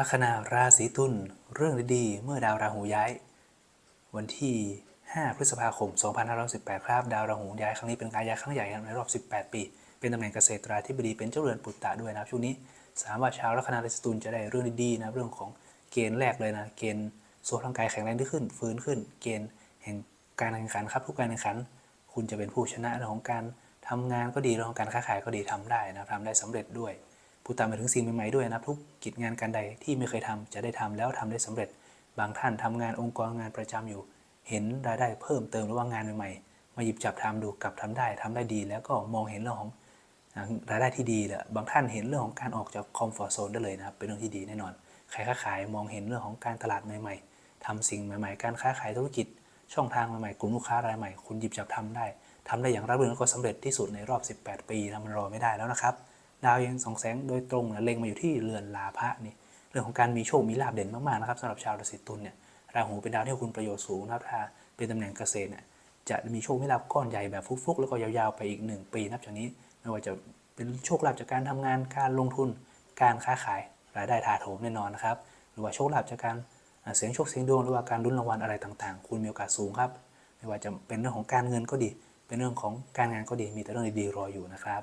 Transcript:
ลัคนาราศีตุลเรื่องดีๆ เมื่อดาวราหูย้าย วันที่ 5 พฤษภาคม 2518 ครับ ดาวราหูย้ายครั้งนี้เป็นการย้ายครั้งใหญ่ในรอบ 18 ปี เป็นตำแหน่งเกษตราธิบดีเป็นเจ้าเรือนปุตตะด้วยนะครับช่วงนี้สามารถชาวลัคนาราศีตุลจะได้เรื่องดีๆนะเรื่องของเกณฑ์แรกเลยนะเกณฑ์ส่วนร่างกายแข็งแรงขึ้น ฟื้นขึ้น เกณฑ์แห่งการแข่งขันครับทุกการแข่งขัน คุณจะเป็นผู้ชนะเรื่องของการทำงานก็ดีเรื่องของการค้าขายก็ดีทำได้นะทำได้สำเร็จด้วย ผู้ตามไปถึงสิ่งใหม่ๆด้วยนะทุกกิจงานการใดที่ไม่เคยทำจะได้ทำแล้วทำได้สำเร็จ บางท่านทำงานองค์กรงานประจำอยู่ เห็นรายได้เพิ่มเติมหรือว่างานใหม่ๆ มาหยิบจับทำดูกลับทำได้ทำได้ดี แล้วก็มองเห็นเรื่องของรายได้ที่ดีแหละบางท่านเห็นเรื่องของการออกจากคอมฟอร์ทโซนได้เลยนะครับเป็นเรื่องที่ดีแน่นอนใครค้าขายมองเห็นเรื่องของการตลาดใหม่ๆทำสิ่งใหม่ๆ การค้าขายธุรกิจ ช่องทางใหม่ๆกลุ่มลูกค้ารายใหม่คุณหยิบจับทำได้ทำได้อย่างราบรื่นแล้วก็สำเร็จที่สุดในรอบ 18 ปีนะมันรอไม่ได้แล้วนะครับ ดาวยังส่องแสงโดยตรงนะเล็งมาอยู่ที่เรือนลาภะนี่เรื่องของการมีโชคมีลาภเด่นมากๆนะครับสำหรับชาวราศีตุลเนี่ยราหูเป็นดาวที่คุณประโยชน์สูงนะครับถ้าเป็นตำแหน่งเกษตรเนี่ยจะมีโชคมีลาภก้อนใหญ่แบบฟุกๆ แล้วก็ยาวๆไปอีก 1 ปีนับจากนี้ไม่ว่าจะเป็นโชคลาภจากการทำงานการลงทุน การค้าขายรายได้ถาโถมแน่นอนนะครับหรือว่าโชคลาภจากการเสียงโชคเสียงดวงหรือว่าการลุ้นรางวัลอะไรต่างๆ คุณมีโอกาสสูงครับ ไม่ว่าจะเป็นเรื่องของการเงินก็ดี เป็นเรื่องของการงานก็ดีมีแต่เรื่องดีๆรออยู่นะครับ